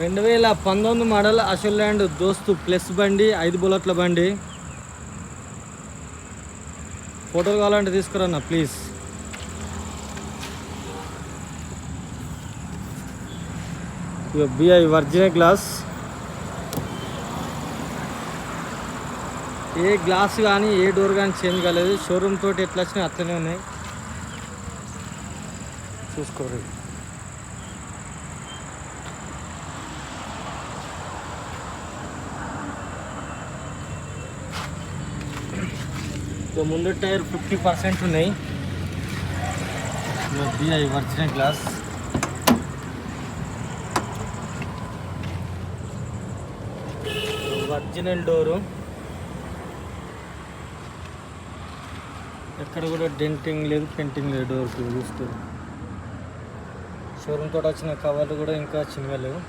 రెండు వేల పంతొమ్మిది మోడల్ అశోక్ ల్యాండ్ దోస్తు ప్లస్ బండి ఐదు బుల్లెట్ల బండి. ఫోటోలు కావాలంటే తీసుకురన్నా ప్లీజ్. బిఐ వర్జినల్ గ్లాస్. ఏ గ్లాస్ కానీ ఏ డోర్ కానీ చేంజ్ కాలేదు. షోరూమ్ తోటి ఎట్లా వచ్చినాయి అట్లనే ఉన్నాయి. చూసుకోరు ఇక ముందు టైర్ ఫిఫ్టీ పర్సెంట్ ఉన్నాయి బిఐ వర్జినల్ గ్లాస్ ఒరిజినల్ డోరు ఎక్కడ కూడా డెంటింగ్ లేదు పెయింటింగ్ లేదు డోర్కి చూస్తూ షోరూమ్ తోట వచ్చిన కవర్లు కూడా ఇంకా చిన్నలేవు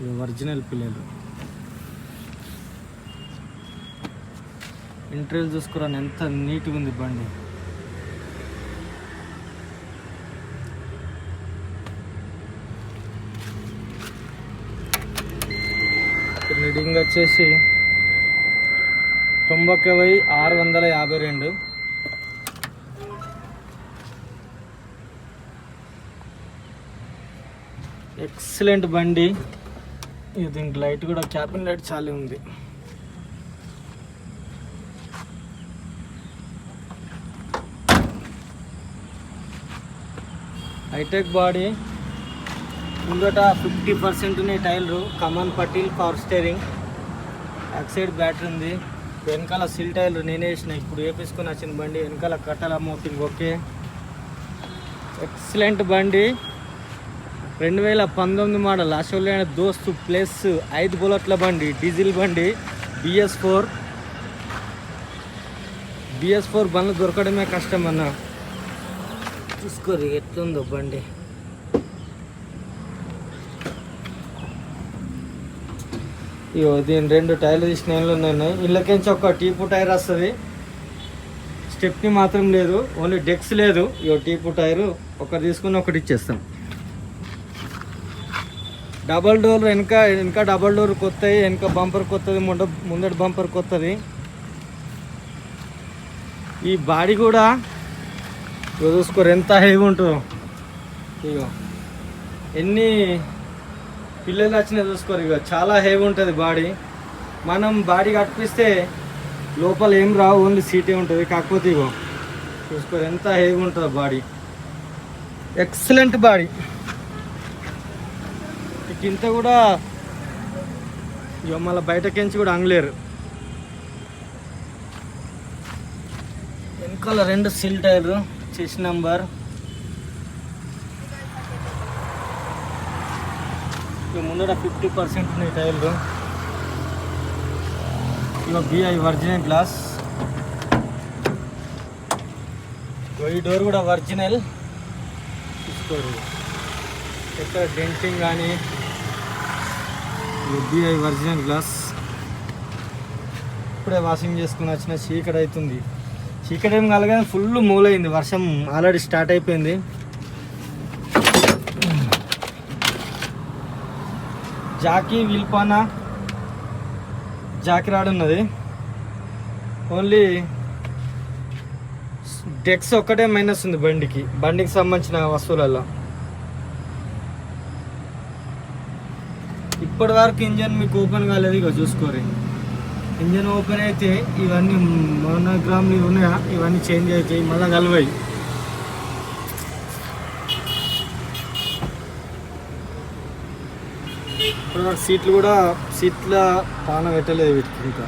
లేవు ఒరిజినల్ పిల్లలు ఇంటర్వ్యూ చూసుకురాను ఎంత నీట్గా ఉంది బండి. రీడింగ్ వచ్చేసి తొంభై వెయ్యి ఆరు వందల యాభై రెండు. ఎక్సలెంట్ బండి. ఇది దీనికి లైట్ కూడా క్యాబిన్ లైట్ చాలా ఉంది. Hitech body. ముందట ఫిఫ్టీ పర్సెంట్ ఉన్నాయి టైర్లు. కమాన్ పట్టీల్ power steering. Back side battery ఉంది. వెనకాల సిల్ టైర్లు నేనే వేసిన. ఇప్పుడు వేపించుకొని వచ్చిన బండి. వెనకాల కట్టల మోపింగ్ ఓకే. ఎక్సలెంట్ బండి. రెండు వేల పంతొమ్మిది మోడల్ అశోలైన దోస్తు ప్లస్ ఐదు బుల్లెట్ల బండి డీజిల్ బండి బిఎస్ ఫోర్. బిఎస్ ఫోర్ బండ్లు దొరకడమే కష్టం అన్నా. చూసుకోరు ఎట్లుందో బండి. ఇగో దీని రెండు టైర్లు తీసిన ఏళ్ళు ఉన్నాయి. ఇళ్ళకించి ఒక టీపు టైర్ వస్తుంది. స్టెప్ని మాత్రం లేదు ఓన్లీ డెక్స్ లేదు. ఇగో టీపు టైరు ఒకటి తీసుకుని ఒకటి ఇచ్చేస్తాం. డబల్ డోర్ వెనక వెనక డబల్ డోర్ కొత్తది వెనక బంపర్ కొత్తది ముండ ముందటి బంపర్ కొత్తది. ఈ బాడీ కూడా ఇగో చూసుకోరు ఎంత హెవీ ఉంటుందో. ఇగో ఎన్ని పిల్లలు వచ్చినా చూసుకోరు ఇక చాలా హెవీ ఉంటుంది బాడీ. మనం బాడీ కట్టిస్తే లోపల ఏం రావు ఓన్లీ సీటే ఉంటుంది. కాకపోతే ఇగో చూసుకోరు ఎంత హెవీ ఉంటుందో బాడీ. Excellent body. ఇక ఇంత కూడా ఇక మళ్ళీ బయటకించి కూడా అంగలేరు. వెనకాల రెండు సిల్ టైర్లు. Chassis number. ఇక ముందర ఫిఫ్టీ పర్సెంట్ ఉన్నాయి టైర్లు. ఇవ బిఐ ఒరిజినల్ గ్లాస్ ఈ డోర్ కూడా ఒరిజినల్ తీసుకోరు. ఎక్కడ డెంటింగ్ కానీ బిఐ ఒరిజినల్ గ్లాస్ ఇప్పుడే వాషింగ్ చేసుకుని వచ్చిన చీకటి అవుతుంది. చీకటి ఏం కలగానే ఫుల్ మూలైంది. వర్షం ఆల్రెడీ స్టార్ట్ అయిపోయింది. జాకీ విల్పానా జాకీ రాడ్ ఉన్నది. ఓన్లీ డెక్స్ ఒక్కటే మైనస్ ఉంది బండికి. బండికి సంబంధించిన వస్తువులలో. ఇప్పటి వరకు ఇంజన్ మీకు ఓపెన్ కాలేదు ఇక చూసుకోరు ఇంజన్ ఓపెన్ అయితే ఇవన్నీ మోనోగ్రామ్లు ఉన్నాయా? ఇవన్నీ చేంజ్ అవుతాయి మళ్ళీ కలవాయి ఇప్పుడు సీట్లు కూడా సీట్ల పాన పెట్టలేదు వీటికి ఇంకా.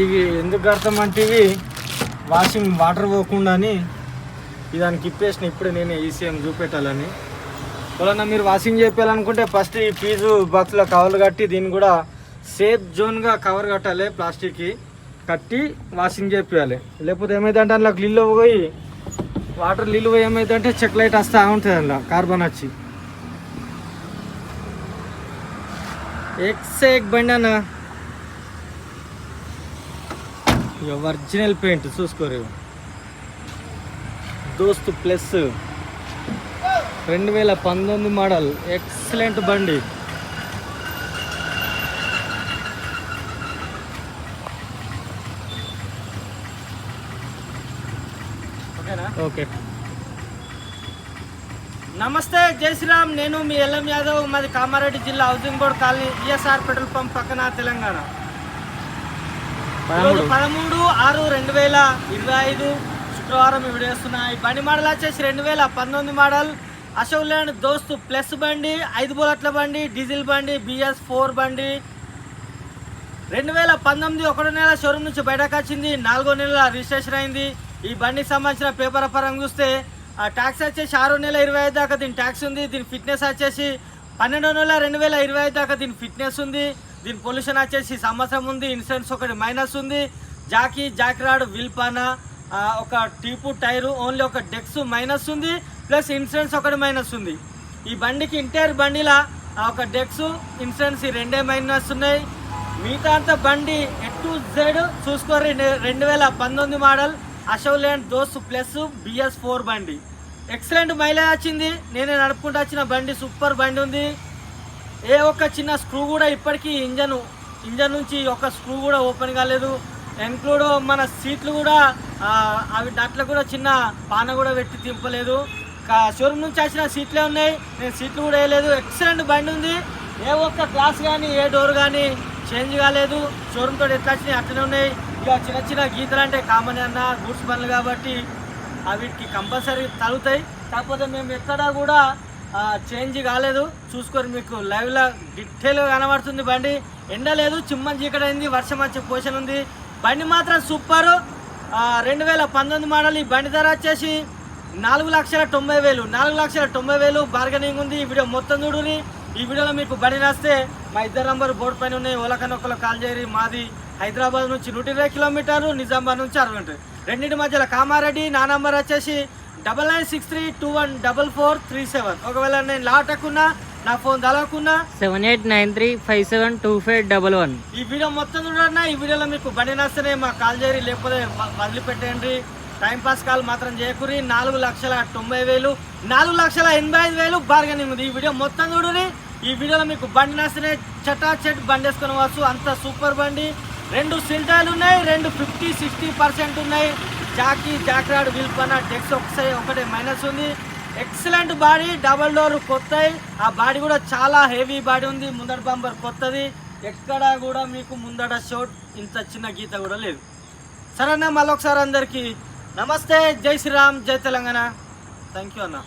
ఇవి ఎందుకు కడతామంటే ఇవి వాషింగ్ వాటర్ పోకుండా అని దానికి ఇప్పేసిన ఇప్పుడే నేనే ఈసీఎం చూపెట్టాలని. ఎవరన్నా మీరు వాషింగ్ చేయాలనుకుంటే ఫస్ట్ ఈ ఫీజు బాక్స్లో కవర్లు కట్టి దీన్ని కూడా సేఫ్ జోన్గా కవర్ కట్టాలి ప్లాస్టిక్కి కట్టి వాషింగ్ చేయాలి లేకపోతే ఏమైందంటే అందులో లిల్లు పోయి వాటర్ నీళ్ళు పోయి ఏమైందంటే చెక్ లైట్ వస్తూ ఉంటుంది అందులో కార్బన్ వచ్చి. ఎక్స్ ఎక్ బండి అన్న. ఒరిజినల్ పెయింట్ చూసుకోరు దోస్త్ ప్లస్. రెండు వేల పంతొమ్మిది మోడల్. ఎక్సలెంట్ బండి. ఓకేనా? ఓకే. నమస్తే జై శ్రీరామ్. నేను మీ ఎల్ఎం యాదవ్. మాది కామారెడ్డి జిల్లా housing board colony ESR petrol pump పక్కన తెలంగాణ. పదమూడు ఆరు రెండు వేల ఇరవై ఐదు. శుక్రవారం ఈ వీడియో ఈ బండి మోడల్ వచ్చేసి రెండు వేల పంతొమ్మిది మోడల్. అశోక్ ల్యాండ్ దోస్తు ప్లస్ బండి ఐదు బుల్లెట్ల బండి డీజిల్ బండి బిఎస్ ఫోర్ బండి. రెండు వేల పంతొమ్మిది ఒకటో నెల షోరూమ్ నుంచి బయటకు వచ్చింది. నాలుగో నెల రిజిస్ట్రేషన్ అయింది. ఈ బండికి సంబంధించిన పేపర్ పరంగా చూస్తే ఆ ట్యాక్స్ వచ్చేసి ఆరో నెల ఇరవై ఐదు దాకా దీని ట్యాక్స్ ఉంది. దీని ఫిట్నెస్ వచ్చేసి పన్నెండో నెల రెండు వేల ఇరవై ఐదు దాకా దీని ఫిట్నెస్ ఉంది. దీని పొల్యూషన్ వచ్చేసి సంవత్సరం ఉంది. ఇన్సూరెన్స్ ఒకటి మైనస్ ఉంది. జాకీ జాకిరాడ్ విల్పానా. ఒక టీపు టైరు ఓన్లీ ఒక డెక్స్ మైనస్ ఉంది ప్లస్ ఇన్సూరెన్స్ ఒకటి మైనస్ ఉంది. ఈ బండికి ఇంటైర్ బండిలా ఆ, ఒక డెక్స్ ఇన్సూరెన్స్ ఈ రెండే మైనస్ ఉన్నాయి. మిగతా అంతా బండి ఎటు జెడ్ చూసుకోరు రెండు వేల పంతొమ్మిది model Ashok Dost plus BS four బండి. ఎక్సలెంట్ మైలేజ్ వచ్చింది. నేనే నడుపుకుంటూ వచ్చిన బండి సూపర్ బండి ఉంది. ఏ ఒక్క చిన్న స్క్రూ కూడా ఇప్పటికీ ఇంజన్ ఇంజన్ నుంచి ఒక స్క్రూ కూడా ఓపెన్ కాలేదు. ఇంక్లూడ్ మన సీట్లు కూడా అవి దాంట్లో కూడా చిన్న పాన కూడా పెట్టి తింపలేదు షోరూమ్ నుంచి వచ్చిన సీట్లే ఉన్నాయి. నేను సీట్లు కూడా వేయలేదు. ఎక్సలెంట్ బండి ఉంది. ఏ ఒక్క గ్లాస్ కానీ ఏ డోర్ కానీ చేంజ్ కాలేదు. షోరూమ్ తోటి ఎట్లా వచ్చినాయి? అట్లనే ఉన్నాయి. ఇక చిన్న చిన్న గీతలు అంటే కామన్ అన్న గూడ్స్ బండ్లు కాబట్టి ఆ వీటికి కంపల్సరీ తగ్గుతాయి కాకపోతే మేము ఎక్కడా కూడా చేంజ్ కాలేదు. చూసుకొని మీకు లైవ్లో డీటెయిల్గా కనబడుతుంది బండి. ఎండ లేదు చిమ్మని చీకటైంది వర్షం వచ్చే పొజిషన్ ఉంది. బండి మాత్రం సూపర్. రెండు వేల పంతొమ్మిది మోడల్ ఈ బండి ధర వచ్చేసి నాలుగు లక్షల తొంభై వేలు. నాలుగు లక్షల తొంభై వేలు బార్గెనింగ్ ఉంది. ఈ వీడియో మొత్తం చూడుని ఈ వీడియోలో మీకు బండి రాస్తే మా ఇద్దరు నంబర్ బోర్డు పైన ఉన్నాయి. ఓలకనొక్కలో కాల్ చేయరి మాది హైదరాబాద్ నుంచి నూట ఇరవై కిలోమీటర్లు నిజామాబాద్ నుంచి అరవై ఉంటుంది రెండింటి మధ్యలో కామారెడ్డి నా నంబర్ వచ్చేసి double nine six three two one double four three seven. ఒకవేళ నేను లాటకున్నా నా phone తలకున్నా seven eight nine three five seven two five double one. ఈ వీడియో మొత్తం చూడన్నా ఈ వీడియోలో మీకు బండి నస్తేనే మా కాల్ చేయరి లేకపోతే వదిలిపెట్టండి టైం పాస్ కాల్ మాత్రం చేయకురి నాలుగు లక్షల తొంభై వేలు నాలుగు లక్షల ఎనభై ఐదు వేలు బార్గెనింగ్ ఉంది. ఈ వీడియో మొత్తం చూడుని ఈ వీడియోలో మీకు బండి నస్తేనే చటా చెట్ బండి వేసుకొని వచ్చు అంత సూపర్ బండి. రెండు సిల్టాలు ఉన్నాయి రెండు ఫిఫ్టీ సిక్స్టీ పర్సెంట్ ఉన్నాయి. జాకీ జాక్రాడ్ విల్పన డెక్స్ ఒకసారి ఒకటే మైనస్ ఉంది. ఎక్సలెంట్ బాడీ డబల్ డోర్ కొత్త ఆ బాడీ కూడా చాలా హెవీ బాడీ ఉంది. ముందర బంపర్ కొత్తది. ఎక్కడా కూడా మీకు ముందర షోట్ ఇంత చిన్న గీత కూడా లేదు. సరేనా మళ్ళొకసారి అందరికీ నమస్తే. జై శ్రీరామ్. జై తెలంగాణ. థ్యాంక్ యూ అన్న.